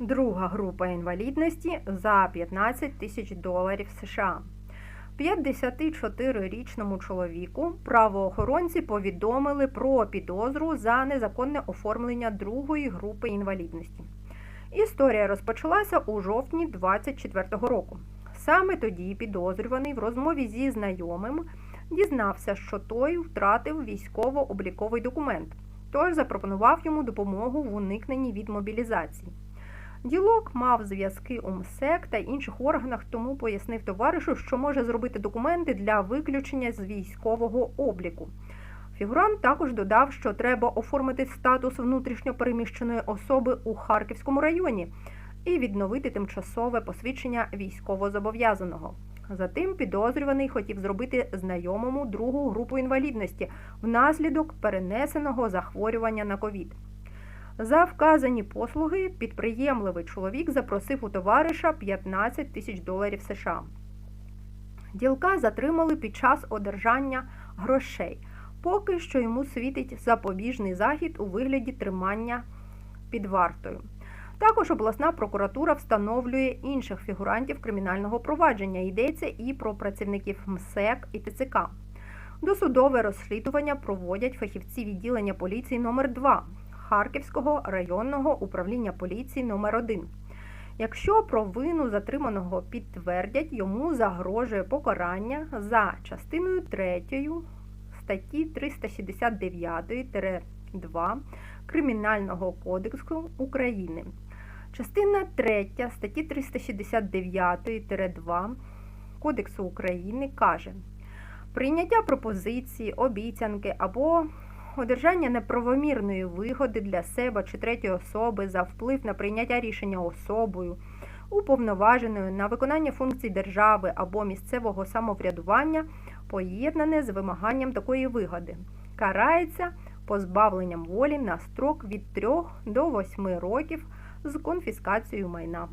Друга група інвалідності за 15 тисяч доларів США. 54-річному чоловіку правоохоронці повідомили про підозру за незаконне оформлення другої групи інвалідності. Історія розпочалася у жовтні 24-го року. Саме тоді підозрюваний в розмові зі знайомим дізнався, що той втратив військово-обліковий документ, тож запропонував йому допомогу в уникненні від мобілізації. Ділок мав зв'язки у МСЕК та інших органах, тому пояснив товаришу, що може зробити документи для виключення з військового обліку. Фігурант також додав, що треба оформити статус внутрішньопереміщеної особи у Харківському районі і відновити тимчасове посвідчення військовозобов'язаного. Затим підозрюваний хотів зробити знайомому другу групу інвалідності внаслідок перенесеного захворювання на ковід. За вказані послуги підприємливий чоловік запросив у товариша 15 тисяч доларів США. Ділка затримали під час одержання грошей. Поки що йому світить запобіжний захід у вигляді тримання під вартою. Також обласна прокуратура встановлює інших фігурантів кримінального провадження. Йдеться і про працівників МСЕК і ТЦК. Досудове розслідування проводять фахівці відділення поліції номер 2 Харківського районного управління поліції номер 1 Якщо провину затриманого підтвердять, йому загрожує покарання за частиною 3 статті 369-2 Кримінального кодексу України. Частина 3 статті 369-2 Кодексу України каже: прийняття пропозиції, обіцянки або одержання неправомірної вигоди для себе чи третьої особи за вплив на прийняття рішення особою, уповноваженою на виконання функцій держави або місцевого самоврядування, поєднане з вимаганням такої вигоди, карається позбавленням волі на строк від 3 до 8 років з конфіскацією майна.